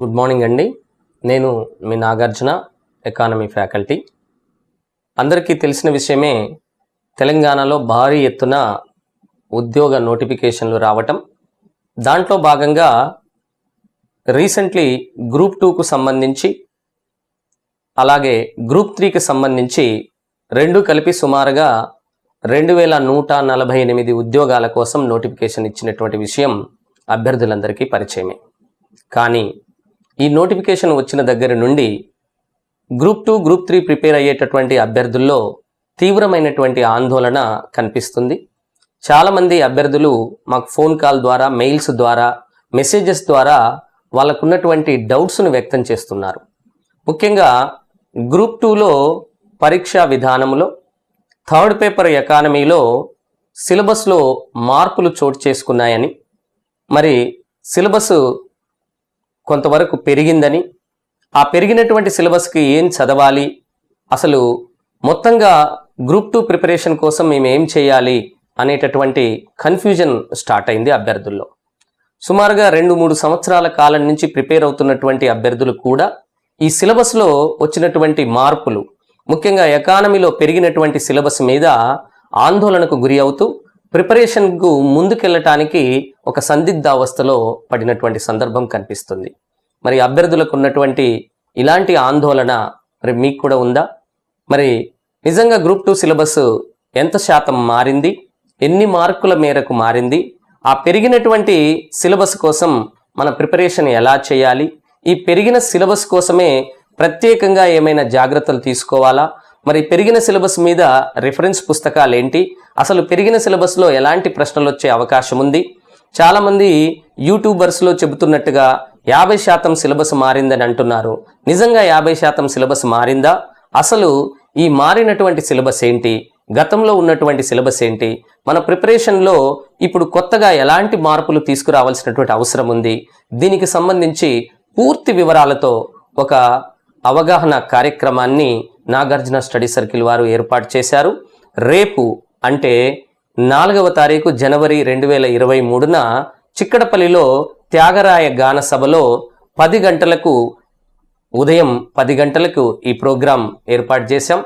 Good morning అండి. నేను మీ Nagarjuna economy faculty. అందరికీ తెలిసిన విషయమే తెలంగాణలో భారీ ఎత్తున ఉద్యోగ నోటిఫికేషన్లు రావటం. దాంట్లో భాగంగా రీసెంట్లీ గ్రూప్ టూకు సంబంధించి అలాగే గ్రూప్ త్రీకి సంబంధించి రెండు కలిపి సుమారుగా రెండు వేల నూట నలభై ఎనిమిది ఉద్యోగాల కోసం నోటిఫికేషన్ ఇచ్చినటువంటి విషయం అభ్యర్థులందరికీ పరిచయమే. కానీ ఈ నోటిఫికేషన్ వచ్చిన దగ్గర నుండి group two group three prepare అయ్యేటటువంటి అభ్యర్థుల్లో తీవ్రమైనటువంటి ఆందోళన కనిపిస్తుంది. చాలామంది అభ్యర్థులు మాకు ఫోన్ కాల్ ద్వారా మెయిల్స్ ద్వారా మెసేజెస్ ద్వారా వాళ్ళకున్నటువంటి డౌట్స్ను వ్యక్తం చేస్తున్నారు. ముఖ్యంగా గ్రూప్ టూలో పరీక్షా విధానంలో థర్డ్ పేపర్ ఎకానమీలో సిలబస్లో మార్పులు చోటు చేసుకున్నాయని మరి సిలబస్ కొంతవరకు పెరిగిందని ఆ పెరిగినటువంటి సిలబస్కి ఏం చదవాలి? అసలు మొత్తంగా గ్రూప్ టూ ప్రిపరేషన్ కోసం మేము ఏం చేయాలి? అనేటటువంటి కన్ఫ్యూజన్ స్టార్ట్ అయింది అభ్యర్థుల్లో. సుమారుగా రెండు మూడు సంవత్సరాల కాలం నుంచి ప్రిపేర్ అవుతున్నటువంటి అభ్యర్థులు కూడా ఈ సిలబస్లో వచ్చినటువంటి మార్పులు ముఖ్యంగా ఎకానమీలో పెరిగినటువంటి సిలబస్ మీద ఆందోళనకు గురి అవుతూ ప్రిపరేషన్కు ముందుకెళ్ళటానికి ఒక సందిగ్ధావస్థలో పడినటువంటి సందర్భం కనిపిస్తుంది. మరి అభ్యర్థులకు ఉన్నటువంటి ఇలాంటి ఆందోళన మరి మీకు కూడా ఉందా? మరి నిజంగా గ్రూప్ టూ సిలబస్ ఎంత శాతం మారింది? ఎన్ని మార్కుల మేరకు మారింది? ఆ పెరిగినటువంటి సిలబస్ కోసం మన ప్రిపరేషన్ ఎలా చేయాలి? ఈ పెరిగిన సిలబస్ కోసమే ప్రత్యేకంగా ఏమైనా జాగ్రత్తలు తీసుకోవాలా? మరి పెరిగిన సిలబస్ మీద రిఫరెన్స్ పుస్తకాలు ఏంటి అసలు పెరిగిన సిలబస్లో ఎలాంటి ప్రశ్నలు వచ్చే అవకాశం ఉంది? చాలామంది యూట్యూబర్స్లో చెబుతున్నట్టుగా యాభై శాతం సిలబస్ మారిందని అంటున్నారు. నిజంగా యాభై శాతం సిలబస్ మారిందా? అసలు ఈ మారినటువంటి సిలబస్ ఏంటి? గతంలో ఉన్నటువంటి సిలబస్ ఏంటి? మన ప్రిపరేషన్లో ఇప్పుడు కొత్తగా ఎలాంటి మార్పులు తీసుకురావాల్సినటువంటి అవసరం ఉంది? దీనికి సంబంధించి పూర్తి వివరాలతో ఒక అవగాహన కార్యక్రమాన్ని నాగార్జున స్టడీ సర్కిల్ వారు ఏర్పాటు చేశారు. రేపు అంటే నాలుగవ తారీఖు జనవరి రెండు వేల ఇరవై మూడున చిక్కడపల్లిలో త్యాగరాయ గాన సభలో పది గంటలకు ఉదయం పది గంటలకు ఈ ప్రోగ్రాం ఏర్పాటు చేశాం.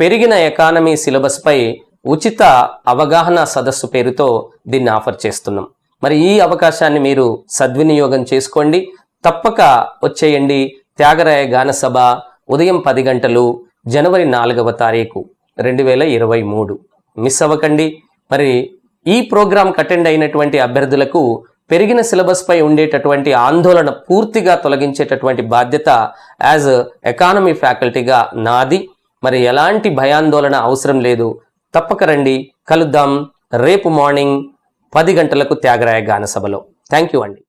పెరిగిన ఎకానమీ సిలబస్పై ఉచిత అవగాహన సదస్సు పేరుతో దీన్ని ఆఫర్ చేస్తున్నాం. మరి ఈ అవకాశాన్ని మీరు సద్వినియోగం చేసుకోండి. తప్పక వచ్చేయండి త్యాగరాయ గాన సభ ఉదయం పది గంటలు జనవరి నాలుగవ తారీఖు రెండు వేల ఇరవై మూడు. మిస్ అవ్వకండి. మరి ఈ ప్రోగ్రాంకి అటెండ్ అయినటువంటి అభ్యర్థులకు పెరిగిన సిలబస్ పై ఉండేటటువంటి ఆందోళన పూర్తిగా తొలగించేటటువంటి బాధ్యత యాజ్ ఎకానమీ ఫ్యాకల్టీగా నాది. మరి ఎలాంటి భయాందోళన అవసరం లేదు. తప్పక రండి. కలుద్దాం. రేపు మార్నింగ్ పది గంటలకు త్యాగరాయ గాన సభలో. థ్యాంక్ యూ అండి.